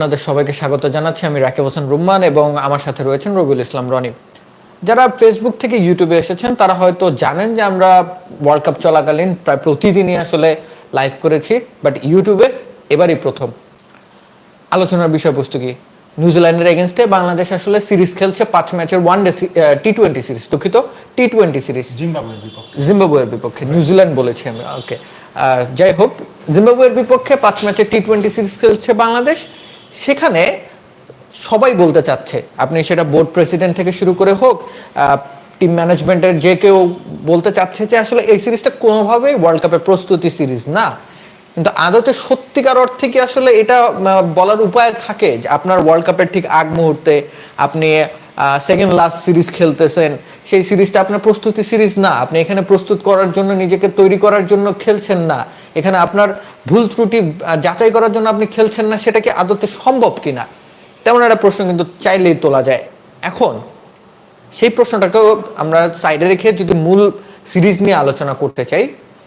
আপনাদের সবাইকে স্বাগত জানাচ্ছি। আমি রাকিব হোসেন রুম্মান এবং আমার সাথে রয়েছেন রবিউল ইসলাম রনি। যারা ফেসবুক থেকে ইউটিউবে এসেছেন তারা হয়তো জানেন যে আমরা ওয়ার্ল্ড কাপ চলাকালীন প্রায় প্রতিদিনই আসলে লাইভ করেছি বাট ইউটিউবে এবারই প্রথম। আলোচনার বিষয়বস্তু কি? নিউজিল্যান্ডের এগেনস্টে বাংলাদেশ আসলে সিরিজ খেলছে পাঁচ ম্যাচের one day T twenty series দুঃখিত টি টোয়েন্টি সিরিজ জিম্বাবুয়ের বিপক্ষে। জিম্বাবুয়ের বিপক্ষে নিউজিল্যান্ড বলেছি আমি ওকে যাই হোক জিম্বাবুয়ের বিপক্ষে পাঁচ ম্যাচের টি টোয়েন্টি সিরিজ খেলছে বাংলাদেশ। সেখানে সবাই বলতে চাচ্ছে, আপনি সেটা বোর্ড প্রেসিডেন্ট থেকে শুরু করে হোক টিম ম্যানেজমেন্টের যে কেউ বলতে চাচ্ছে যে আসলে এই সিরিজটা কোনোভাবেই ওয়ার্ল্ড কাপের প্রস্তুতি সিরিজ না। কিন্তু আদতে সত্যিকার অর্থে কি আসলে এটা বলার উপায় থাকে যে আপনার ওয়ার্ল্ড কাপের ঠিক আগ মুহূর্তে আপনি সেকেন্ড লাস্ট সিরিজ খেলতেছেন। সেই সিরিজটা আপনার প্রস্তুতি সিরিজ না। আপনি এখানে প্রস্তুত করার জন্য, নিজেকে তৈরি করার জন্য খেলছেন না। এখানে আপনার ভুল ত্রুটি যাচাই করার জন্য আপনি খেলছেন না, সেটা কি আদতে সম্ভব কিনা? তেমন একটা প্রশ্ন কিন্তু চাইলেই তোলা যায়। এখন, সেই প্রশ্নটাকেও আমরা সাইডে রেখে যদি মূল সিরিজ নিয়ে আলোচনা করতে চাই,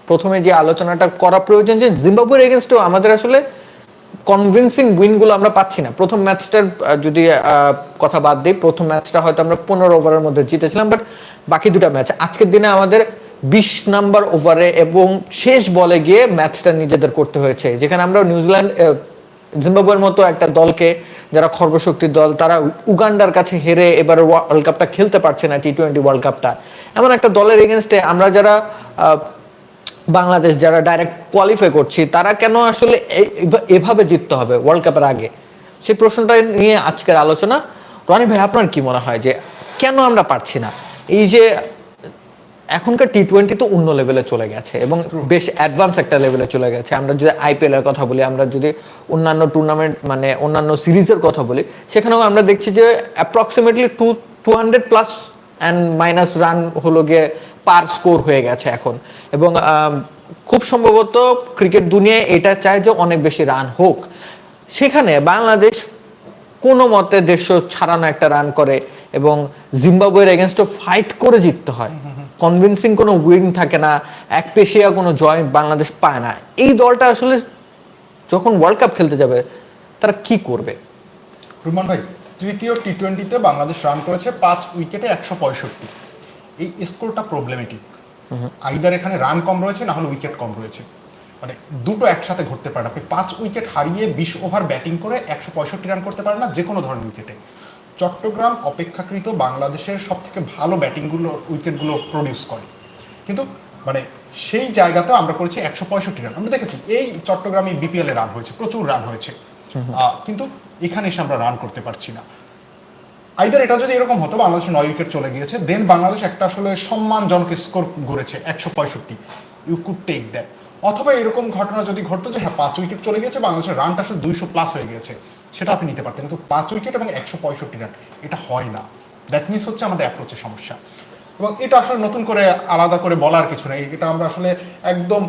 প্রথমে যে আলোচনাটা করা প্রয়োজন যে, জিম্বাবুয়ের এগেনস্টেও আমাদের আসলে কনভিনসিং উইনগুলো আমরা পাচ্ছি না। প্রথম ম্যাচটার যদি কথা বাদ দিই, প্রথম ম্যাচটা হয়তো আমরা পনেরো ওভারের মধ্যে জিতেছিলাম বাট বাকি দুটো ম্যাচ আজকের দিনে আমাদের বিশ নাম্বার ওভারে এবং শেষ বলে গিয়ে ম্যাচটা নিজেদের করতে হয়েছে। যেখানে আমরা নিউজিল্যান্ড জিম্বাবুয়ের মতো একটা দলকে, যারা খর্বশক্তির দল, তারা উগান্ডার কাছে হেরে এবার ওয়ার্ল্ড কাপটা খেলতে পারছে না টি টোয়েন্টি ওয়ার্ল্ড কাপটা এমন একটা দলের এগেনস্টে আমরা যারা বাংলাদেশ যারা ডাইরেক্ট কোয়ালিফাই করছি তারা কেন আসলে এভাবে জিততে হবে ওয়ার্ল্ড কাপের আগে? সেই প্রশ্নটা নিয়ে আজকের আলোচনা। রনি ভাই আপনার কি মনে হয় যে কেন আমরা পারছি না? এই যে এখনকার টি টোয়েন্টি তো অন্য লেভেলে চলে গেছে এবং বেশ অ্যাডভান্স একটা লেভেলে চলে গেছে। আমরা যদি আইপিএল এর কথা বলি আমরা যদি অন্যান্য টুর্নামেন্ট মানে অন্যান্য সিরিজের কথা বলি সেখানেও আমরা দেখছি যে approximately two two hundred plus and minus run হলো গিয়ে পার স্কোর হয়ে গেছে এখন। এবং খুব সম্ভবত ক্রিকেট দুনিয়ায় এটা চায় যে অনেক বেশি রান হোক। সেখানে বাংলাদেশ কোনো মতে দেড়শো ছাড়ানো একটা রান করে এবং জিম্বাবুয়ের এগেনস্টে ফাইট করে জিততে হয়। কনভিনসিং কোনো উইন থাকে না, এক পেশিয়া কোনো জয় বাংলাদেশ পায় না। এই দলটা আসলে যখন ওয়ার্ল্ড কাপ খেলতে যাবে, তারা কি করবে? রুমান ভাই তৃতীয় টি টোয়েন্টিতে বাংলাদেশ রান করেছে পাঁচ উইকেটে একশো পঁয়ষট্টি? এই স্কোরটা প্রবলেমেটিক আইদার এখানে রান কম রয়েছে না হলে উইকেট কম রয়েছে। মানে দুটো একসাথে ঘটতে পারে আপনি পাঁচ উইকেট হারিয়ে বিশ ওভার ব্যাটিং করে একশো পঁয়ষট্টি রান করতে পারেন না যে কোনো ধরনের উইকেটে চট্টগ্রাম অপেক্ষাকৃত বাংলাদেশের সব থেকে ভালো ব্যাটিংগুলো উইকেটগুলো প্রডিউস করে। কিন্তু মানে সেই জায়গাতেও আমরা করেছি একশো পঁয়ষট্টি রান আমরা দেখেছি এই চট্টগ্রামে বিপিএল এ রান হয়েছে প্রচুর রান হয়েছে। আহ, কিন্তু এখানে এসে আমরা রান করতে পারছি না। আইদার এটা যদি এরকম হতো, বাংলাদেশ নয় উইকেট চলে গিয়েছে দেন বাংলাদেশ একটা আসলে সম্মানজনক স্কোর গড়েছে, একশো পঁয়ষট্টি। ইউ কুড টেক দ্যাট অথবা এরকম ঘটনা যদি ঘটতো যে হ্যাঁ পাঁচ উইকেট চলে গিয়েছে, বাংলাদেশের রানটা আসলে দুইশো প্লাস হয়ে গিয়েছে, সেটা আপনি নিতে পারতেন। কিন্তু পাঁচ উইকেট এবং একশো পঁয়ষট্টি রান এটা হয় না। দ্যাট মিনস হচ্ছে আমাদের অ্যাপ্রোচের সমস্যা। এবং এটা আসলে নতুন করে আলাদা করে বলার কিছু নেই। এটা আমরা আসলে একদম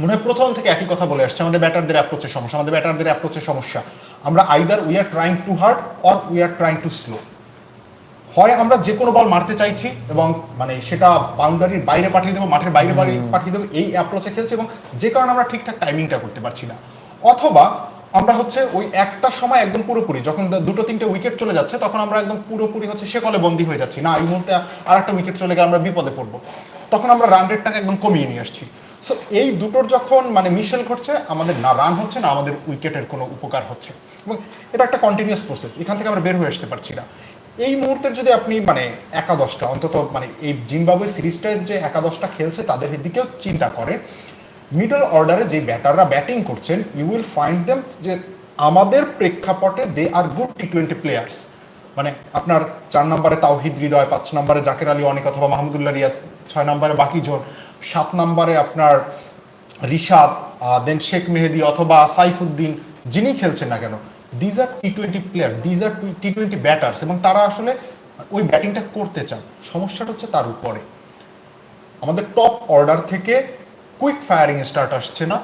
মনে হয় প্রথম থেকে একই কথা বলে আসছে। আমাদের ব্যাটারদের অ্যাপ্রোচের সমস্যা আমাদের ব্যাটারদের অ্যাপ্রোচের সমস্যা। আমরা either we are trying too hard or we are trying too slow হয় আমরা যে কোনো বল মারতে চাইছি এবং মানে সেটা বাউন্ডারির বাইরে পাঠিয়ে দেবো মাঠের বাইরে বাইরে পাঠিয়ে দেবো এই অ্যাপ্রোচে খেলছি এবং যে কারণে আমরা ঠিকঠাক টাইমিংটা করতে পারছি না। অথবা আমরা হচ্ছে ওই একটা সময় একদম পুরোপুরি যখন দুটো তিনটে উইকেট চলে যাচ্ছে তখন আমরা একদম পুরোপুরি হচ্ছে সে কলে বন্দী হয়ে যাচ্ছি। না এই মুহূর্তে আর একটা উইকেট চলে গেলে আমরা বিপদে পড়ব। তখন আমরা রান রেটটাকে একদম কমিয়ে নিয়ে আসছি। সো এই দুটোর যখন মানে মিশেল ঘটছে, আমাদের না রান হচ্ছে না, আমাদের উইকেটের কোনো উপকার হচ্ছে। এবং এটা একটা কন্টিনিউয়াস প্রসেস এখান থেকে আমরা বের হয়ে আসতে পারছি না। এই মুহূর্তে যদি আপনি মানে একাদশটা, অন্তত মানে এই জিম্বাবুয়ে সিরিজটার যে একাদশটা খেলছে, তাদের দিকেও চিন্তা করে। মিডল অর্ডারে যে ব্যাটাররা ব্যাটিং করছেন ইউ উইল ফাইন্ড দেম যে আমাদের প্রেক্ষাপটে they are good T twenty players মানে আপনার চার নম্বরে তাওহিদ হৃদয়, পাঁচ নম্বরে জাকের আলী অনেক অথবা মাহমুদুল্লাহ রিয়াদ, ছয় নম্বরে বাকি জন। সাত নম্বরে আপনার রিশাদ দেন শেখ মেহেদি অথবা সাইফুদ্দিন, যিনি খেলছেন না কেন these are T twenty player these are T twenty batters এবং তারা আসলে ওই ব্যাটিংটা করতে চান। সমস্যাটা হচ্ছে তার উপরে। আমাদের টপ অর্ডার থেকে কুইক ফায়ারিং স্টার্ট আসছে না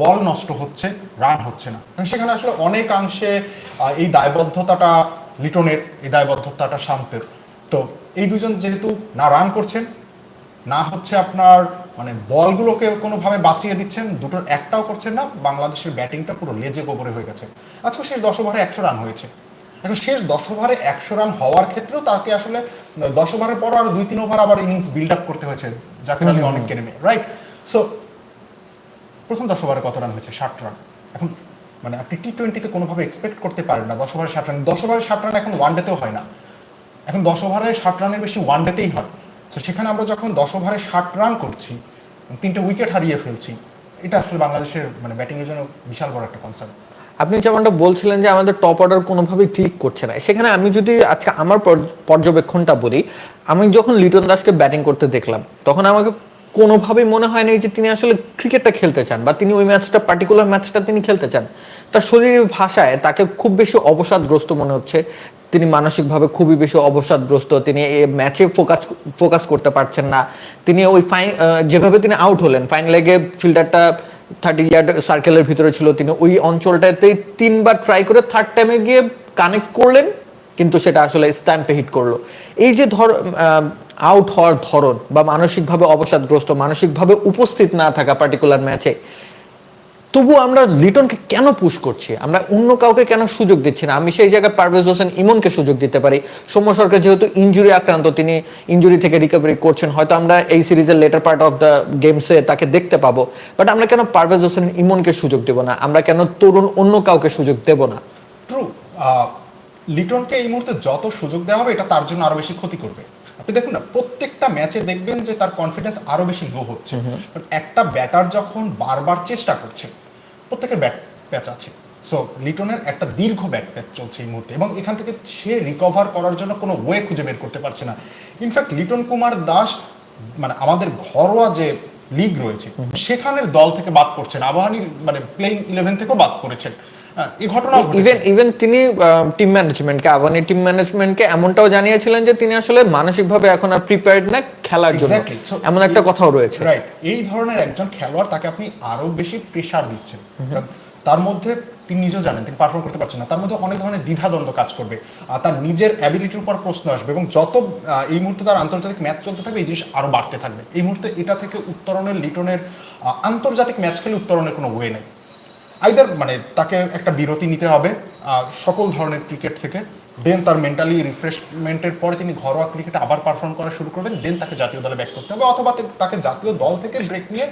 বল নষ্ট হচ্ছে রান হচ্ছে না। কারণ সেখানে আসলে অনেকাংশে এই দায়বদ্ধতাটা, লিটনের এই দায়বদ্ধতাটা শান্তের। তো এই দুজন যেহেতু না রান করছেন না হচ্ছে আপনার মানে বলগুলোকে কোনোভাবে বাঁচিয়ে দিচ্ছেন দুটোর একটাও করছেন না বাংলাদেশের ব্যাটিংটা পুরো লেজে গোবরে হয়ে গেছে। আজকে শেষ দশ ওভারে একশো রান হয়েছে। এখন শেষ দশ ওভারে একশো রান হওয়ার ক্ষেত্রেও তাকে আসলে দশ ওভারের পর আরও দুই তিন ওভার আবার ইনিংস বিল্ড আপ করতে হয়েছে জাকির আলী অনেককে নেমে রাইট সো প্রথম দশ ওভারে কত রান হয়েছে? ষাট রান। এখন মানে আপনি টি টোয়েন্টিতে কোনোভাবে এক্সপেক্ট করতে পারেন না দশ ওভারে ষাট রান। দশ ওভারে ষাট রান এখন ওয়ান ডেতেও হয় না। এখন দশ ওভারে ষাট রানের বেশি ওয়ান ডেতেই হয়। তো সেখানে আমরা যখন দশ ওভারে ষাট রান করছি, তিনটে উইকেট হারিয়ে ফেলছি, এটা আসলে বাংলাদেশের মানে ব্যাটিংয়ের জন্য বিশাল বড় একটা কনসার্ন আপনি যেমনটা বলছিলেন যে আমাদের টপ অর্ডার কোনোভাবেই ক্লিক করছে না। সেখানে আমি যদি আজকে আমার পর্যবেক্ষণটা বলি, আমি যখন লিটন দাসকে ব্যাটিং করতে দেখলাম, তখন আমাকে কোনোভাবেই মনে হয় না যে তিনি আসলে ক্রিকেটটা খেলতে চান, বা তিনি ওই ম্যাচটা পার্টিকুলার ম্যাচটা তিনি খেলতে চান। তার শরীরের ভাষায় তাকে খুব বেশি অবসাদগ্রস্ত মনে হচ্ছে। তিনি মানসিকভাবে খুবই বেশি অবসাদগ্রস্ত। তিনি এই ম্যাচে ফোকাস ফোকাস করতে পারছেন না। তিনি ওই ফাইন যেভাবে তিনি আউট হলেন ফাইন লেগে ফিল্ডারটা থার্টি ইয়ার্ড সার্কেলের ভিতরে ছিল। তিনি ওই অঞ্চলটাতে তিনবার ট্রাই করে থার্ড টাইমে গিয়ে কানেক্ট করলেন, কিন্তু সেটা আসলে স্ট্যাম্পে হিট করল। এই যে ধর আউট হওয়ার ধরন বা মানসিকভাবে অবসাদগ্রস্ত, মানসিকভাবে উপস্থিত না থাকা পার্টিকুলার ম্যাচে তবু আমরা লিটনকে কেন পুশ করছি? আমরা অন্য কাউকে কেন সুযোগ দিচ্ছি না? আমি সেই জায়গায় পারভেজ হোসেন ইমনকে সুযোগ দিতে পারি। সৌম্য সরকার যেহেতু ইঞ্জুরি আক্রান্ত তিনি ইঞ্জুরি থেকে রিকভারি করছেন। হয়তো আমরা এই সিরিজের লেটার পার্ট অফ দ্য গেমসে তাকে দেখতে পাবো। বাট আমরা কেন পারভেজ হোসেন ইমনকে সুযোগ দেব না? আমরা কেন তরুণ অন্য কাউকে সুযোগ দেব না? ট্রু লিটনকে এই মুহূর্তে যত সুযোগ দেওয়া হবে এটা তার জন্য আরও বেশি ক্ষতি করবে। আপনি দেখুন না প্রত্যেকটা ম্যাচে দেখবেন যে তার কনফিডেন্স আরও বেশি লো হচ্ছে। একটা ব্যাটার যখন বারবার চেষ্টা করছে প্রত্যেকের ব্যাট প্যাচ আছে। সো লিটনের একটা দীর্ঘ ব্যাট প্যাচ চলছে এই মুহূর্তে এবং এখান থেকে সে রিকভার করার জন্য কোনো ওয়ে খুঁজে বের করতে পারছে না। ইনফ্যাক্ট লিটন কুমার দাস মানে আমাদের ঘরোয়া যে লিগ রয়েছে সেখানের দল থেকে বাদ পড়ছেন। আবাহনীর মানে প্লেইং ইলেভেন থেকেও বাদ পড়েছেন। এই ঘটনা ইভেন ইভেন তিনি টিম ম্যানেজমেন্টকে আবানি টিম ম্যানেজমেন্টকে এমনটাও জানিয়েছিলেন যে তিনি আসলে মানসিকভাবে এখন আর প্রিপেয়ার্ড না খেলার জন্য। এমন একটা কথাও রয়েছে। রাইট এই ধরনের একজন খেলোয়াড় তাকে আপনি আরও বেশি প্রেশার দিচ্ছেন। তার মধ্যে তিনি নিজেও জানেন তিনি পারফর্ম করতে পারছেন না। তার মধ্যে অনেক ধরনের দ্বিধাদ্বন্দ্ব কাজ করবে। আর তার নিজের অ্যাবিলিটির উপর প্রশ্ন আসবে এবং যত এই মুহূর্তে তার আন্তর্জাতিক ম্যাচ চলতে থাকবে এই জিনিস আরও বাড়তে থাকবে। এই মুহূর্তে এটা থেকে উত্তরণের লিটনের আন্তর্জাতিক ম্যাচ খেলে উত্তরণের কোনো ওয়ে নেই। আইদার মানে তাকে একটা বিরতি নিতে হবে সকল ধরনের ক্রিকেট থেকে দেন তার মেন্টালি রিফ্রেশমেন্টের পরে তিনি ঘরোয়া ক্রিকেটে আবার পারফর্ম করা শুরু করবেন দেন তাকে জাতীয় দলে ব্যাক করতে হবে, অথবা তাকে জাতীয় দল থেকে ব্রেক নিয়ে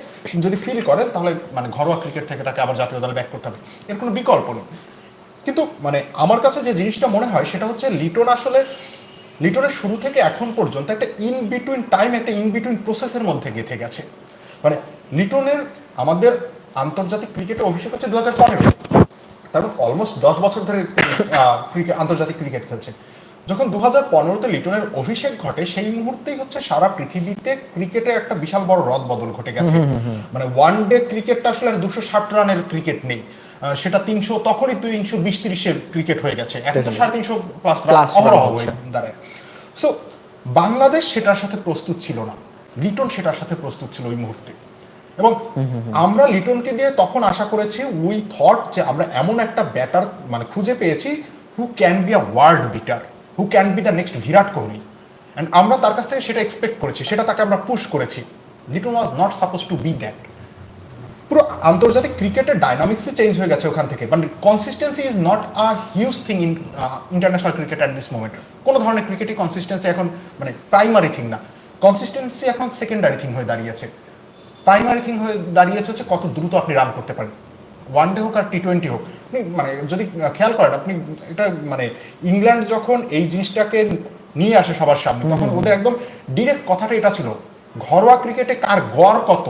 যদি ফিল করেন, তাহলে মানে ঘরোয়া ক্রিকেট থেকে তাকে আবার জাতীয় দলে ব্যাক করতে হবে। এর কোনো বিকল্প নেই। কিন্তু মানে আমার কাছে যে জিনিসটা মনে হয়, সেটা হচ্ছে লিটন আসলে, লিটনের শুরু থেকে এখন পর্যন্ত একটা ইন বিটুইন টাইম একটা ইন বিটুইন প্রসেসের মধ্যে গেঁথে গেছে। মানে লিটনের আমাদের আন্তর্জাতিক ক্রিকেটে অভিষেক হচ্ছে দু হাজার পনেরো তারপর অলমোস্ট দশ বছর ধরে ক্রিকেট আন্তর্জাতিক ক্রিকেট খেলছে। যখন দু হাজার পনেরোতে লিটনের অভিষেক ঘটে সেই মুহূর্তেই হচ্ছে সারা পৃথিবীতে ক্রিকেটে একটা বিশাল বড় রদ বদল ঘটে গেছে। মানে ওয়ান ডে ক্রিকেটটা আসলে আর দুশো ষাট রানের ক্রিকেট নেই। সেটা তিনশো তখনই তিনশো বিশ তিরিশের ক্রিকেট হয়ে গেছে। এখন তো সাড়ে তিনশো প্লাস অহরহ হয়ে দাঁড়ায়। সো বাংলাদেশ সেটার সাথে প্রস্তুত ছিল না। লিটন সেটার সাথে প্রস্তুত ছিল ওই মুহূর্তে। এবং আমরা লিটনকে দিয়ে তখন আশা করেছি উই থট যে আমরা এমন একটা ব্যাটার মানে খুঁজে পেয়েছি who can be a world beater who can be the next Virat Kohli. And আমরা তার কাছ থেকে সেটা এক্সপেক্ট করেছি, সেটা তাকে আমরা পুশ করেছি। Liton was not suppose to be that পুরো আন্তর্জাতিক ক্রিকেটের ডাইনামিক্সই চেঞ্জ হয়ে গেছে ওখান থেকে। মানে consistency is not a huge thing in international cricket at this moment কোনো ধরনের ক্রিকেটই কনসিস্টেন্সি এখন মানে প্রাইমারি থিং না। কনসিস্টেন্সি এখন সেকেন্ডারি থিং হয়ে দাঁড়িয়েছে। প্রাইমারি থিং হয়ে দাঁড়িয়েছে হচ্ছে কত দ্রুত আপনি রান করতে পারেন। ওয়ান ডে হোক আর টি টোয়েন্টি হোক আপনি মানে যদি খেয়াল করেন আপনি এটা মানে ইংল্যান্ড যখন এই জিনিসটাকে নিয়ে আসে সবার সামনে তখন ওদের একদম ডিরেক্ট কথাটা এটা ছিল ঘরোয়া ক্রিকেটে কার গড় কত?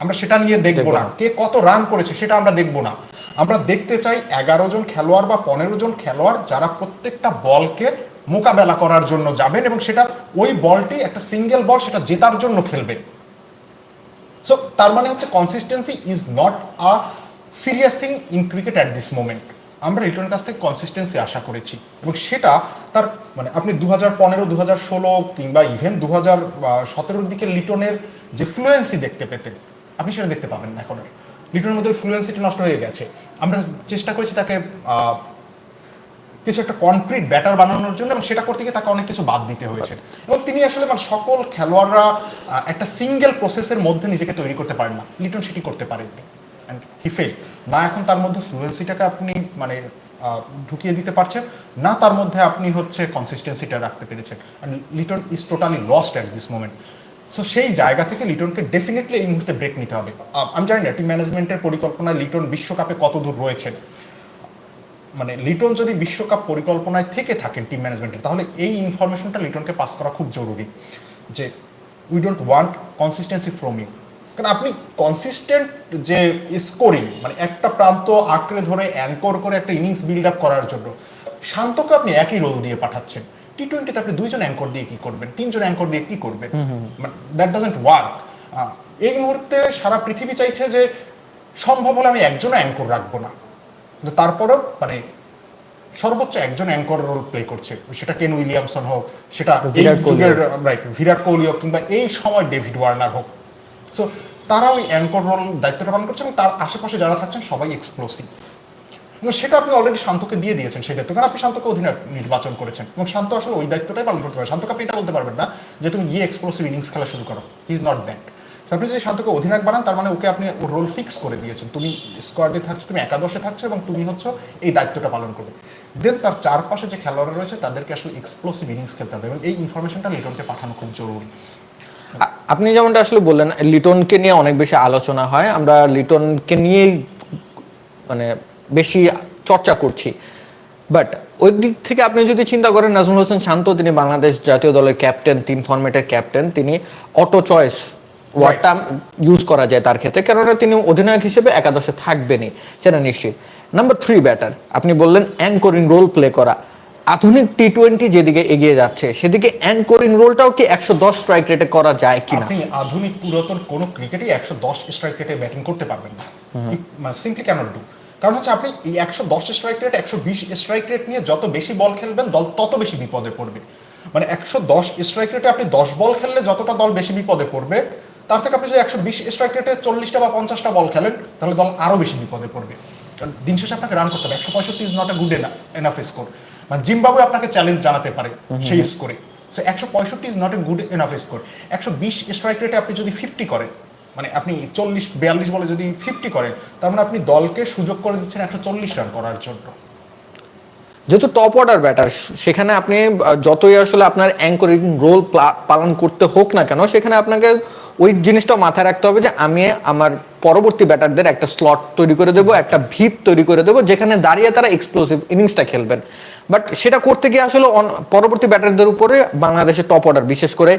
আমরা সেটা নিয়ে দেখব না। কে কত রান করেছে সেটা আমরা দেখব না। আমরা দেখতে চাই এগারো জন খেলোয়াড় বা পনেরো জন খেলোয়াড় যারা প্রত্যেকটা বলকে মোকাবেলা করার জন্য যাবেন এবং সেটা ওই বলটি একটা সিঙ্গেল বল সেটা জেতার জন্য খেলবেন সো তার মানে হচ্ছে consistency is not a serious thing in cricket at this moment আমরা লিটনের কাছ থেকে কনসিস্টেন্সি আশা করেছি। এবং সেটা তার মানে আপনি দু হাজার পনেরো দু হাজার ষোলো কিংবা ইভেন দু হাজার সতেরোর দিকে লিটনের যে ফ্লুয়েন্সি দেখতে পেতেন, আপনি সেটা দেখতে পাবেন না এখন। লিটনের মধ্যে ফ্লুয়েন্সিটা নষ্ট হয়ে গেছে। আমরা চেষ্টা করেছি তাকে কিছু একটা কনক্রিট ব্যাটার বানানোর জন্য এবং সেটা করতে গিয়ে তাকে অনেক কিছু বাদ দিতে হয়েছে। এবং তিনি আসলে মানে সকল খেলোয়াড়রা একটা সিঙ্গেল প্রসেসের মধ্যে নিজেকে তৈরি করতে পারেন না। লিটন সেটি করতে পারেননি। অ্যান্ড হি ফেল না এখন তার মধ্যে ফ্লুয়েন্সিটাকে আপনি মানে ঢুকিয়ে দিতে পারছেন, না তার মধ্যে আপনি হচ্ছে কনসিস্টেন্সিটা রাখতে পেরেছেন। And Liton is totally lost at this moment so সেই জায়গা থেকে লিটনকে ডেফিনেটলি এই মুহূর্তে ব্রেক নিতে হবে। আমি জানি না টিম ম্যানেজমেন্টের পরিকল্পনায় লিটন বিশ্বকাপে কত দূর রয়েছেন। মানে লিটন যদি বিশ্বকাপ পরিকল্পনায় থেকে থাকেন টিম ম্যানেজমেন্টের তাহলে এই ইনফরমেশনটা লিটনকে পাস করা খুব জরুরি যে we don't want consistency from you কারণ আপনি কনসিস্টেন্ট যে স্কোরিং মানে একটা প্রান্ত আঁকড়ে ধরে অ্যাঙ্কর করে একটা ইনিংস বিল্ড আপ করার জন্য শান্তকে আপনি একই রোল দিয়ে পাঠাচ্ছেন। টি টোয়েন্টিতে আপনি দুইজন অ্যাঙ্কর দিয়ে কি করবেন? তিনজন অ্যাঙ্কর দিয়ে কি করবেন? দ্যাট ডাজেন্ট ওয়ার্ক এই মুহূর্তে সারা পৃথিবী চাইছে যে সম্ভব হলে আমি একজনও অ্যাঙ্কর রাখব না। কিন্তু তারপরেও মানে সর্বোচ্চ একজন অ্যাঙ্কর রোল প্লে করছে। সেটা কেন উইলিয়ামসন হোক সেটা রাইট বিরাট কোহলি হোক। কিংবা এই সময় ডেভিড ওয়ার্নার হোক। সো তারা ওই অ্যাঙ্কর রোল দায়িত্বটা পালন করছে এবং তার আশেপাশে যারা থাকছেন সবাই এক্সপ্লোসিভ এবং সেটা আপনি অলরেডি শান্তকে দিয়ে দিয়েছেন সেই দায়িত্ব কারণ আপনি শান্তকে অধিনায়ক নির্বাচন করেছেন। এবং শান্ত আসলে ওই দায়িত্বটাই পালন করতে পারে। শান্তকে আপনি এটা বলতে পারবেন না যে তুমি গিয়ে এক্সপ্লোসিভ ইনিংস খেলা শুরু করো। ইজ নট দ্যাট আপনি যদি শান্তকে অধিনায়ক বানান, তার মানে ওকে আপনি রোল ফিক্স করে দিয়েছেন। তুমি স্কোয়াডে থাকছো, তুমি একাদশে থাকছো এবং তুমি হচ্ছে এই দায়িত্বটা পালন করবে। দেন তার চারপাশে যে খেলোয়াড়রা রয়েছে, তাদেরকে আসলে এক্সপ্লোসিভ ইনিংস খেলতে হবে এবং এই ইনফরমেশনটা লিটনকে পাঠানো খুব জরুরি। আপনি যেমনটা আসলে বললেন, লিটনকে নিয়ে অনেক বেশি আলোচনা হয়। আমরা লিটনকে নিয়েই মানে বেশি চর্চা করছি। বাট ওই দিক থেকে আপনি যদি চিন্তা করেন, নাজমুল হোসেন শান্ত, তিনি বাংলাদেশ জাতীয় দলের ক্যাপ্টেন তিন ফরম্যাটের ক্যাপ্টেন তিনি অটো চয়েস ওয়ার্ডটা ইউজ করা যায় তার ক্ষেত্রে কেননা তিনি অধিনায়ক হিসেবে একাদশে থাকবেনই সেটা নিশ্চিত। নাম্বার থ্রি ব্যাটার আপনি বললেন অ্যাঙ্করিং রোল প্লে করা। আধুনিক টি টোয়েন্টি যেদিকে এগিয়ে যাচ্ছে সেদিকে অ্যাঙ্করিং রোলটাও কি একশো দশ স্ট্রাইক রেটে করা যায় কিনা? আপনি আধুনিক পুরাতন কোন ক্রিকেটে একশো দশ স্ট্রাইক রেটে ব্যাটিং করতে পারবেন না। সিম্পলি ক্যানট ডু কারণ হচ্ছে আপনি এই একশো দশ স্ট্রাইক রেট একশো বিশ স্ট্রাইক রেট নিয়ে যত বেশি বল খেলবেন দল তত বেশি বিপদে পড়বে। মানে একশো দশ স্ট্রাইক রেটে আপনি দশ বল খেললে যতটা দল বেশি বিপদে পড়বে তার থেকে আপনি যদি একশো বিশ স্ট্রাইক রেটে চল্লিশটা বা পঞ্চাশটা বল খেলেন তাহলে দল আরও বেশি বিপদে পড়বে। কারণ দিন শেষে আপনাকে রান করতে হবে। একশো পঁয়ষট্টি is not a good enough score মানে জিম্বাবু আপনাকে চ্যালেঞ্জ জানাতে পারে সেই স্কোরে সো একশো পঁয়ষট্টি is not a good enough score একশো বিশ স্ট্রাইক রেটে আপনি যদি ফিফটি করেন মানে আপনি চল্লিশ বিয়াল্লিশ বলে যদি ফিফটি করেন তার মানে আপনি দলকে সুযোগ করে দিচ্ছেন একশো চল্লিশ রান করার জন্য। যেহেতু টপ অর্ডার ব্যাটার সেখানে আপনি যতই আসলে আপনার অ্যাঙ্করিং রোল পালন করতে হোক না কেন সেখানে আপনাকে ওই জিনিসটা মাথায় রাখতে হবে যে আমি আমার পরবর্তী ব্যাটারদের একটা স্লট তৈরি করে দেবো, একটা ভিত তৈরি করে দেবো, যেখানে দাঁড়িয়ে তারা এক্সপ্লোসিভ ইনিংসটা খেলবেন। বাট সেটা করতে গিয়ে আসলে পরবর্তী ব্যাটারদের উপরে বাংলাদেশের টপ অর্ডার বিশেষ করে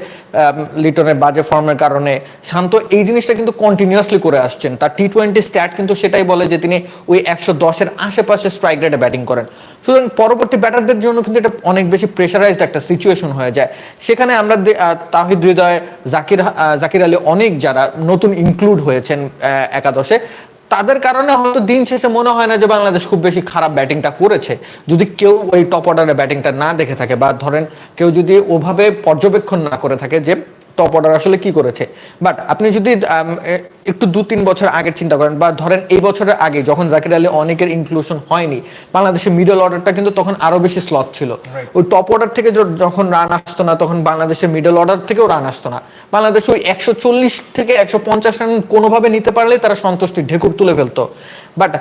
লিটনের বাজে ফর্মের কারণে। শান্ত, এই জিনিসটা কিন্তু কন্টিনিউয়াসলি করে আসছেন। তার টি টোয়েন্টি স্ট্যাট কিন্তু সেটাই বলে যে তিনি ওই একশো দশের আশেপাশে স্ট্রাইক রেটে ব্যাটিং করেন। সুতরাং পরবর্তী ব্যাটারদের জন্য কিন্তু এটা অনেক বেশি প্রেশারাইজড একটা সিচুয়েশন হয়ে যায়। সেখানে আমরা তাহিদ হৃদয়, জাকির জাকির আলী অনেক যারা নতুন ইনক্লুড হয়েছেন একাদশে। তাদের কারণে হয়তো দিন শেষে মনে হয় না যে বাংলাদেশ খুব বেশি খারাপ ব্যাটিংটা করেছে। যদি কেউ ওই টপ অর্ডারের ব্যাটিংটা না দেখে থাকে বা ধরেন কেউ যদি ওভাবে পর্যবেক্ষণ না করে থাকে যে টপ অর্ডার আসলে কি করেছে? বাট আপনি যদি একটু দু তিন বছর আগের চিন্তা করেন বা ধরেন এই বছরের আগে যখন জাকির আলী অনেকের ইনক্লুশন হয়নি বাংলাদেশের মিডল অর্ডারটা কিন্তু তখন আরও বেশি স্লট ছিল। ওই টপ অর্ডার থেকে যখন রান আসতো না তখন বাংলাদেশের মিডল অর্ডার থেকেও রান আসতো না। বাংলাদেশ ওই একশো চল্লিশ থেকে একশো পঞ্চাশ রান কোনোভাবে নিতে পারলে তারা সন্তুষ্টি ঢেকুর তুলে ফেলতো। বাট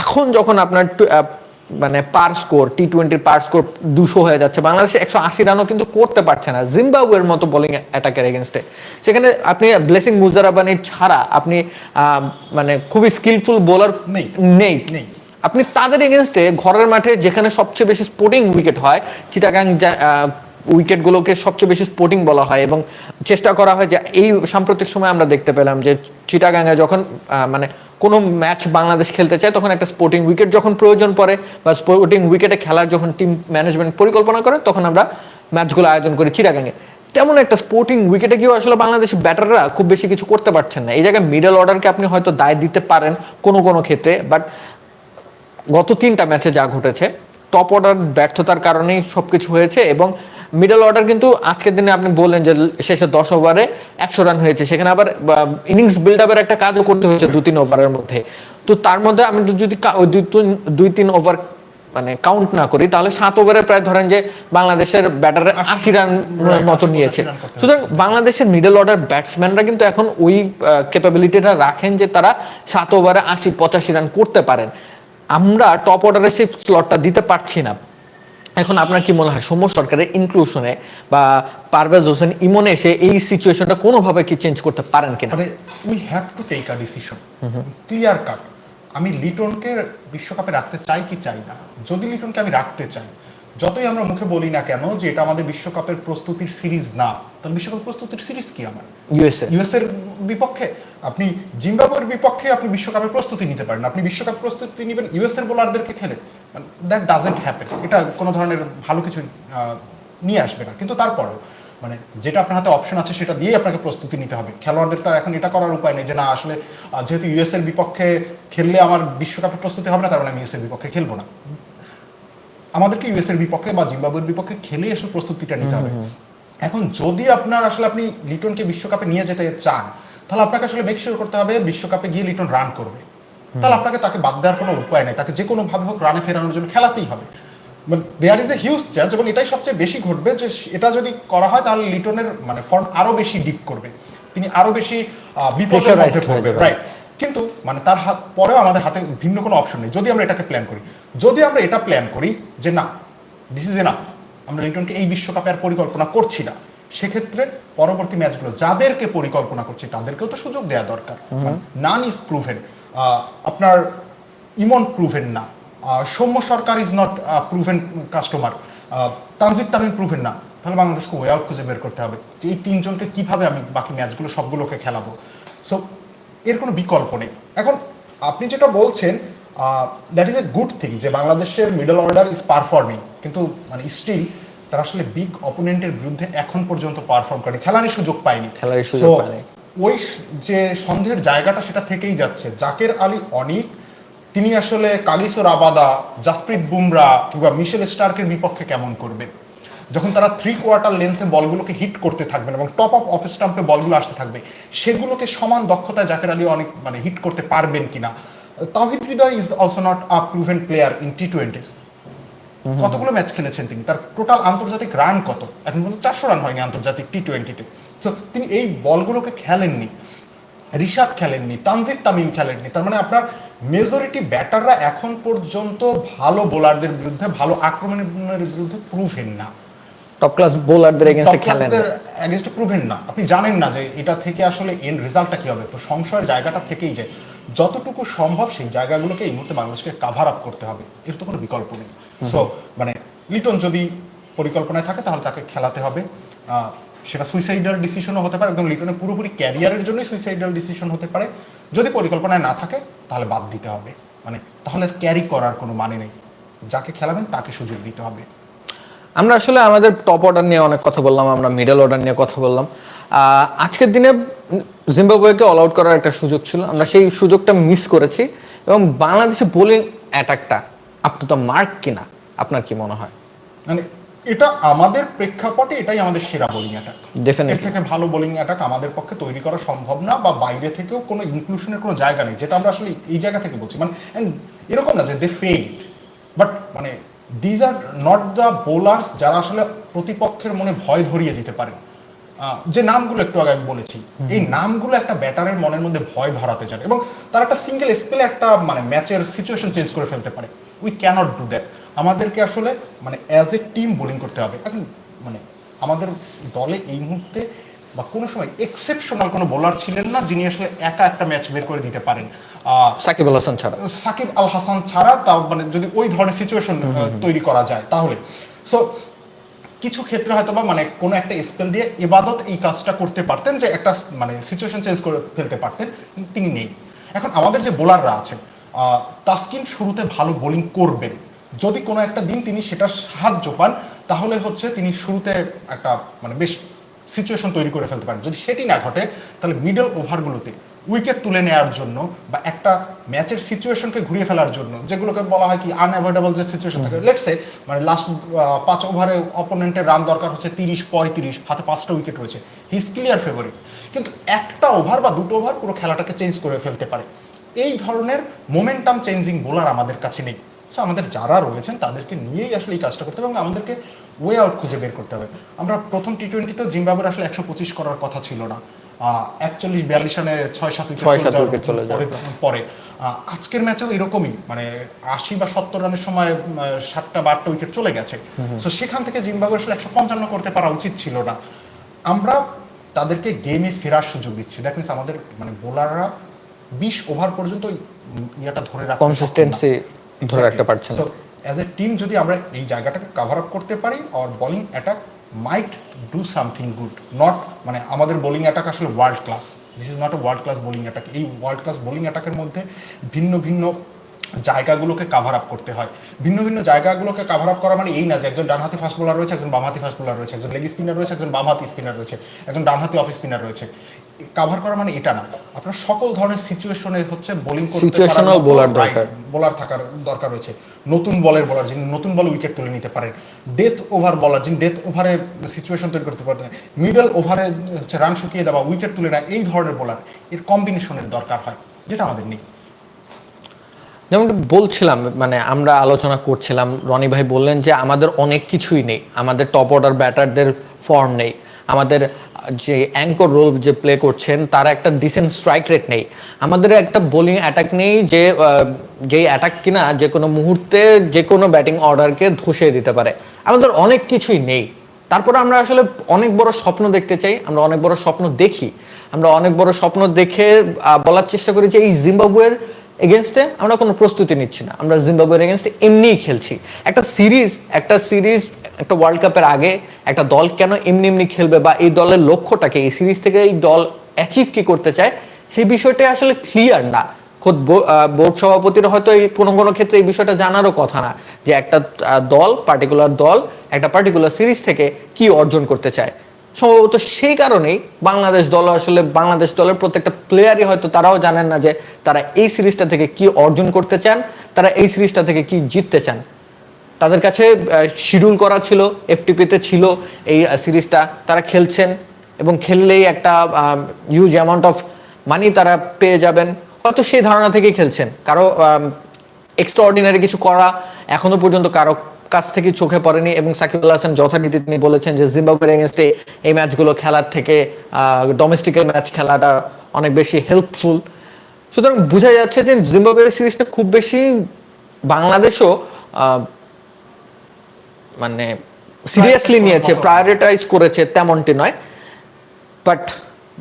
এখন যখন আপনার মানে পার স্কোর টি টোয়েন্টির পার স্কোর দুশো হয়ে যাচ্ছে বাংলাদেশ একশো আশি রানও কিন্তু করতে পারছে না জিম্বাবুয়ের মতো বোলিং অ্যাটাকের এগেনস্টে সেখানে আপনি ব্লেসিং মুজারাবানি ছাড়া আপনি মানে খুবই স্কিলফুল বোলার নেই। নেই। আপনি তাদের এগেনস্টে ঘরের মাঠে যেখানে সবচেয়ে বেশি স্পোর্টিং উইকেট হয় চিটাগাং উইকেটগুলোকে সবচেয়ে বেশি স্পোর্টিং বলা হয় এবং চেষ্টা করা হয় যে এই সাম্প্রতিক সময় আমরা দেখতে পেলাম যে চিটাগাঙে যখন মানে কোনো ম্যাচ বাংলাদেশ খেলতে চায়, তখন একটা স্পোর্টিং উইকেট যখন প্রয়োজন পড়ে বা স্পোর্টিং উইকেটে খেলার যখন টিম ম্যানেজমেন্ট পরিকল্পনা করে, তখন আমরা ম্যাচগুলো আয়োজন করি চিটাগাঙে তেমন একটা স্পোর্টিং উইকেটে গিয়েও আসলে বাংলাদেশের ব্যাটাররা খুব বেশি কিছু করতে পারছেন না। এই জায়গায় মিডল অর্ডারকে আপনি হয়তো দায় দিতে পারেন কোনো কোনো ক্ষেত্রে বাট গত তিনটা ম্যাচে যা ঘটেছে টপ অর্ডার ব্যর্থতার কারণেই সবকিছু হয়েছে এবং মিডল অর্ডার কিন্তু আজকের দিনে আপনি বললেন যে শেষে দশ ওভারে একশো রান হয়েছে। সেখানে আবার ইনিংস বিল্ড আপের একটা কাজও করতে হয়েছে দু তিন ওভারের মধ্যে। তো তার মধ্যে আমি যদি দুই তিন- ওভার মানে কাউন্ট না করি তাহলে সাত ওভারে প্রায় ধরেন যে বাংলাদেশের ব্যাটারে আশি রান মতো 80 নিয়েছে। সুতরাং বাংলাদেশের মিডল অর্ডার ব্যাটসম্যানরা কিন্তু এখন ওই ক্যাপাবিলিটিটা রাখেন যে তারা সাত ওভারে আশি পঁচাশি রান করতে পারেন। আমরা টপ অর্ডারে সেই স্লটটা দিতে পারছি না। এখন আপনার কি মনে হয়, সৌম্য সরকারের ইনক্লুশনে বা পারভেজ হোসেন ইমনে এসে এই সিচুয়েশনটা কোনোভাবে কি চেঞ্জ করতে পারেন কিনা? We have to take a decision clear cut আমি লিটনকে বিশ্বকাপে রাখতে চাই কি চাই না? যদি লিটনকে আমি রাখতে চাই যতই আমরা মুখে বলি না কেন যে এটা আমাদের বিশ্বকাপের প্রস্তুতির সিরিজ না তাহলে বিশ্বকাপ প্রস্তুতির সিরিজ কি আমার? ইউএসএ ইউএস এর বিপক্ষে? আপনি জিম্বাবুয়ের বিপক্ষে আপনি বিশ্বকাপের প্রস্তুতি নিতে পারেন আপনি বিশ্বকাপ প্রস্তুতি নেবেন ইউএস এর বোলারদেরকে খেলে। দ্যাট ডাজেন্ট হ্যাপেন এটা কোনো ধরনের ভালো কিছু নিয়ে আসবে না। কিন্তু তারপরেও মানে যেটা আপনার হাতে অপশন আছে সেটা দিয়েই আপনাকে প্রস্তুতি নিতে হবে। খেলোয়াড়দের তো আর এখন এটা করার উপায় নেই যে না আসলে যেহেতু ইউএস এর বিপক্ষে খেললে আমার বিশ্বকাপের প্রস্তুতি হবে না তার মানে আমি ইউএস এর বিপক্ষে খেলব না। আমাদেরকে ইউএস এর বিপক্ষে বা জিম্বাবুয়ের বিপক্ষে খেলেই আসলে প্রস্তুতিটা নিতে হবে। এখন যদি আপনার আসলে আপনি লিটনকে বিশ্বকাপে নিয়ে যেতে চান তাহলে আপনাকে আসলে মেক শিওর করতে হবে বিশ্বকাপে গিয়ে লিটন রান করবে। তাহলে আপনাকে তাকে বাদ দেওয়ার কোনো উপায় নেই। তাকে যে কোনো ভাবে হোক রানে ফেরানোর জন্য খেলাতেই হবে। There is a huge chance এবং এটাই সবচেয়ে বেশি ঘটবে যে এটা যদি করা হয় তাহলে লিটনের মানে ফর্ম আরও বেশি ডিপ করবে। তিনি আরও বেশি বিপদের মধ্যে পড়বে। রাইট কিন্তু মানে তার হাত পরেও আমাদের হাতে ভিন্ন কোনো অপশন নেই। যদি আমরা এটাকে প্ল্যান করি যদি আমরা এটা প্ল্যান করি যে না দিস ইজ এনাফ আমরা লিটনকে এই বিশ্বকাপে আর পরিকল্পনা করছি না সেক্ষেত্রে পরবর্তী ম্যাচগুলো যাদেরকে পরিকল্পনা করছি তাদেরকেও তো সুযোগ দেওয়া দরকার। নান ইজ প্রুভেন আপনার ইমন প্রুভেন না Soumya Sarkar is not proven customer Tanzid Tamim proven না। তাহলে বাংলাদেশকে ওয়ে আউট খুঁজে বের করতে হবে। যে এই তিনজনকে কীভাবে আমি বাকি ম্যাচগুলো সবগুলোকে খেলাবো? সো এর কোনো বিকল্প নেই। এখন আপনি যেটা বলছেন that is a good thing যে বাংলাদেশের মিডল অর্ডার ইজ পারফর্মিং কিন্তু মানে স্টিল তারা আসলে বিগ অপোনেন্টের বিরুদ্ধে এখন পর্যন্ত পারফর্ম করেনি খেলারই সুযোগ পায়নি। খেলারই সুযোগ পায়নি। ওই যে সন্দেহের জায়গাটা সেটা থেকেই যাচ্ছে। জাকের আলী অনিক তিনি আসলে কাগিসোর আবাদা জাসপ্রীত বুমরা কিংবা মিশেল স্টার্কের বিপক্ষে কেমন করবেন? যখন তারা থ্রি কোয়ার্টার লেন্থে বলগুলোকে হিট করতে থাকবেন এবং টপ আপ অফ স্টাম্পে বলগুলো আসতে থাকবে সেগুলোকে সমান দক্ষতায় জাকের আলী অনেক মানে হিট করতে পারবেন কিনা। Towhid Hridoy is also not a proven player in T twenties কতগুলো ম্যাচ খেলেছেন তিনি? তার টোটাল আন্তর্জাতিক রান কত? এখন পর্যন্ত চারশো রান হয়নি আন্তর্জাতিক টি টোয়েন্টিতে তো তিনি এই বলগুলোকে খেলেননি। ঋষাদ খেলেননি তানজিদ তামিম খেলেননি। তার মানে আপনার মেজরিটি ব্যাটাররা এখন পর্যন্ত ভালো বোলারদের বিরুদ্ধে ভালো আক্রমণের বিরুদ্ধে প্রুভেন না। টপ ক্লাস বোলারদের এগেনস্টে খেলেন। না। অ্যাগেনস্টে প্রুভেন না। আপনি জানেন না যে এটা থেকে আসলে এন্ড রেজাল্টটা কি হবে। তো সংশয়ের জায়গাটা থেকেই যায় যতটুকু সম্ভব সেই জায়গাগুলোকে এই মুহূর্তে বাংলাদেশকে কাভার আপ করতে হবে। এর তো কোনো বিকল্প নেই। সো মানে লিটন যদি পরিকল্পনায় থাকে তাহলে তাকে খেলাতে হবে। সেটা সুইসাইডাল ডিসিশনও হতে পারে একদম লিটনের পুরোপুরি ক্যারিয়ারের জন্যই সুইসাইডাল ডিসিশন হতে পারে। যদি পরিকল্পনায় না থাকে তাহলে বাদ দিতে হবে। মানে তাহলে ক্যারি করার কোনো মানে নেই। যাকে খেলাবেন তাকে সুযোগ দিতে হবে। আমরা আসলে আমাদের টপ অর্ডার নিয়ে অনেক কথা বললাম আমরা মিডল অর্ডার নিয়ে কথা বললাম। আজকের দিনে জিম্বাবুয়েকে অল আউট করার একটা সুযোগ ছিল আমরা সেই সুযোগটা মিস করেছি এবং বাংলাদেশের বোলিং অ্যাটাকটা আপ টু দ্য মার্ক কিনা আপনার কি মনে হয়? মানে এটা আমাদের প্রেক্ষাপটে এটাই আমাদের সেরা বোলিং অ্যাটাক এর থেকে ভালো বোলিং অ্যাটাক আমাদের পক্ষে তৈরি করা সম্ভব না বা বাইরে থেকেও কোনো ইনক্লুশনের কোনো জায়গা নেই যেটা আমরা আসলে এই জায়গা থেকে বলছি। মানে এরকম না যে দে ফেইড বাট মানে these are not the bowlers যারা আসলে প্রতিপক্ষের মনে ভয় ধরিয়ে দিতে পারেন। যে নামগুলো একটু আগে আমি বলেছি এই নামগুলো একটা ব্যাটারের মনের মধ্যে ভয় ধরাতে চায় এবং তারা একটা সিঙ্গেল স্পেলে একটা মানে ম্যাচের সিচুয়েশন চেঞ্জ করে ফেলতে পারে। উই ক্যানট ডু দ্যাট আমাদেরকে আসলে মানে অ্যাজ এ টিম বোলিং করতে হবে। এখন মানে আমাদের দলে এই মুহূর্তে বা কোনো সময় এক্সেপশনাল কোনো বোলার ছিলেন না যিনি আসলে একা একটা ম্যাচ বের করে দিতে পারেন। সাকিব আল হাসান ছাড়া। সাকিব আল হাসান ছাড়া তাও মানে যদি ওই ধরনের সিচুয়েশন তৈরি করা যায় তাহলে। সো কিছু ক্ষেত্রে হয়তো বা মানে কোনো একটা স্পেল দিয়ে এবাদত এই কাজটা করতে পারতেন যে একটা মানে সিচুয়েশন চেঞ্জ করে ফেলতে পারতেন তিনি নেই। এখন আমাদের যে বোলাররা আছেন আহ, তাসকিন শুরুতে ভালো বোলিং করবেন। যদি কোনো একটা দিন তিনি সেটা সাহায্য পান তাহলে হচ্ছে তিনি শুরুতে একটা মানে বেশ সিচুয়েশন তৈরি করে ফেলতে পারেন। যদি সেটি না ঘটে, তাহলে মিডল ওভারগুলোতে উইকেট তুলে নেওয়ার জন্য বা একটা ম্যাচের সিচুয়েশনকে ঘুরিয়ে ফেলার জন্য, যেগুলোকে বলা হয় কি আনঅ্যাভয়েডেবল যে সিচুয়েশন থাকে লেটসে মানে লাস্ট পাঁচ ওভারে অপোনেন্টের রান দরকার হচ্ছে তিরিশ, পঁয়ত্রিশ, হাতে পাঁচটা উইকেট রয়েছে। হিজ ক্লিয়ার ফেভারিট কিন্তু একটা ওভার বা দুটো ওভার পুরো খেলাটাকে চেঞ্জ করে ফেলতে পারে। এই ধরনের মোমেন্টাম চেঞ্জিং বোলার আমাদের কাছে নেই। সো আমাদের যারা রয়েছেন তাদেরকে নিয়েই আসলে এই কাজটা করতে হবে এবং আমাদেরকে ওয়ে আউট খুঁজে বের করতে হবে। আমরা প্রথম টি টোয়েন্টিতে জিম্বাবুর আসলে একশো পঁচিশ করার কথা ছিল না। একচল্লিশ বিয়াল্লিশ রানে ছয় সাত উইকেট চলে। পরে আজকের ম্যাচেও এরকমই মানে আশি বা সত্তর রানের সময় সাতটা বা আটটা উইকেট চলে গেছে। তো সেখান থেকে জিম্বাবু আসলে একশো পঞ্চান্ন করতে পারা উচিত ছিল না। আমরা তাদেরকে গেমে ফেরার সুযোগ দিচ্ছি। দ্যাট মিনস আমাদের মানে বোলাররা বিশ ওভার পর্যন্ত ইয়াটা ধরে রাখা Consistency ধরে রাখতে পারছে না। অ্যাজ এ টিম যদি আমরা এই জায়গাটাকে কাভার আপ করতে পারি আর bowling attack might do something good not মানে আমাদের বোলিং অ্যাটাক আসলে world class this is not a world class bowling attack এই ওয়ার্ল্ড ক্লাস বোলিং অ্যাটাকের মধ্যে ভিন্ন ভিন্ন জায়গাগুলোকে কাভার আপ করতে হয়। ভিন্ন ভিন্ন জায়গাগুলোকে কাভার আপ করা মানে এই না যে একজন ডানহাতি ফাস্ট বোলার রয়েছে একজন বামহাতি ফাস্ট বোলার রয়েছে একজন লেগ স্পিনার রয়েছে একজন বামহাতি স্পিনার রয়েছে একজন ডানহাতি অফ স্পিনার রয়েছে। কাভার করা মানে এটা না। আপনার সকল ধরনের সিচুয়েশনে হচ্ছে বোলিং করতে দরকার। বোলার থাকার দরকার রয়েছে। নতুন বলের বলার যিনি নতুন বলে উইকেট তুলে নিতে পারেন। ডেথ ওভার বলার যিনি ডেথ ওভারে সিচুয়েশন তৈরি করতে পারেন মিডল ওভারে হচ্ছে রান শুকিয়ে দেওয়া উইকেট তুলে নেয় এই ধরনের বোলার এর কম্বিনেশনের দরকার হয় যেটা আমাদের নেই। যেমন বলছিলাম মানে আমরা আলোচনা করছিলাম, রনি ভাই বললেন যে আমাদের অনেক কিছুই নেই, আমাদের টপ অর্ডার ব্যাটারদের ফর্ম নেই, আমাদের যে অ্যাঙ্কর রোল যে প্লে করছেন, তার একটা ডিসেন্ট স্ট্রাইক রেট নেই, আমাদের একটা বোলিং অ্যাটাক নেই যে যেই অ্যাটাক কিনা যে কোনো মুহূর্তে যে কোনো ব্যাটিং অর্ডারকে ধসিয়ে দিতে পারে, আমাদের অনেক কিছুই নেই, তারপরে আমরা আসলে অনেক বড় স্বপ্ন দেখতে চাই, আমরা অনেক বড় স্বপ্ন দেখি, আমরা অনেক বড় স্বপ্ন দেখে বলার চেষ্টা করি যে এই জিম্বাবুয়ের এগেনস্টে আমরা কোনো প্রস্তুতি নিচ্ছি না। আমরা জিম্বাবুয়ের এগেনস্টে এমনিই খেলছি। একটা সিরিজ একটা সিরিজ একটা ওয়ার্ল্ড কাপের আগে একটা দল কেন এমনি এমনি খেলবে বা এই দলের লক্ষ্যটাকে, এই সিরিজ থেকে এই দল অ্যাচিভ কি করতে চায় সেই বিষয়টা আসলে ক্লিয়ার না। খোদ বোর্ড সভাপতির হয়তো এই কোনো কোনো ক্ষেত্রে এই বিষয়টা জানারও কথা না যে একটা দল পার্টিকুলার দল, একটা পার্টিকুলার সিরিজ থেকে কি অর্জন করতে চায়। সম্ভবত সেই কারণেই বাংলাদেশ দল আসলে বাংলাদেশ দলের প্রত্যেকটা প্লেয়ারই হয়তো তারাও জানেন না যে তারা এই সিরিজটা থেকে কি অর্জন করতে চান, তারা এই সিরিজটা থেকে কি জিততে চান। তাদের কাছে শিডিউল করা ছিল এফটিপিতে ছিল এই সিরিজটা, তারা খেলছেন এবং খেললেই একটা হিউজ অ্যামাউন্ট অফ মানি তারা পেয়ে যাবেন। হয়তো সেই ধারণা থেকেই খেলছেন। কারও এক্সট্রা অর্ডিনারি কিছু করা এখনও পর্যন্ত কারও কাছ থেকে চোখে পড়েনি এবং সাকিবুল হাসান যথারীতি তিনি বলেছেন যে জিম্বাবুয়ের এগেনস্টে এই ম্যাচগুলো খেলার থেকে ডোমেস্টিকের ম্যাচ খেলাটা অনেক বেশি হেল্পফুল সুতরাং বোঝা যাচ্ছে যে জিম্বাবুয়ের সিরিজটা খুব বেশি বাংলাদেশও মানে সিরিয়াসলি নিয়েছে প্রায়োরিটাইজ করেছে তেমনটি নয়। বাট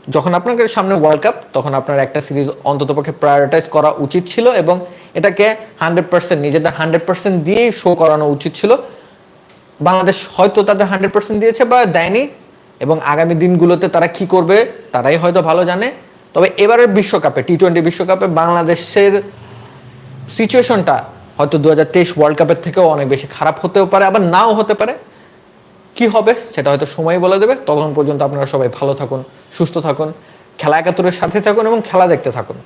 যখন আপনার সামনে ওয়ার্ল্ড কাপ তখন আপনার একটা সিরিজ অন্ততপক্ষে প্রায়োরিটাইজ করা উচিত ছিল এবং এটাকে হান্ড্রেড পার্সেন্ট, নিজেদের হান্ড্রেড পার্সেন্ট দিয়েই শো করানো উচিত ছিল। বাংলাদেশ হয়তো তাদের হান্ড্রেড পার্সেন্ট দিয়েছে বা দেয়নি, এবং আগামী দিনগুলোতে তারা কি করবে, তারাই হয়তো ভালো জানে। তবে এবারের বিশ্বকাপে, টি টোয়েন্টি বিশ্বকাপে বাংলাদেশের সিচুয়েশনটা হয়তো দু হাজার তেইশ ওয়ার্ল্ড কাপের থেকেও অনেক বেশি খারাপ হতেও পারে, আবার নাও হতে পারে। কি হবে, সেটা হয়তো সময় বলে দেবে। তখন পর্যন্ত আপনারা সবাই ভালো থাকুন, সুস্থ থাকুন, খেলা একাত্তরের সাথে থাকুন এবং খেলা দেখতে থাকুন।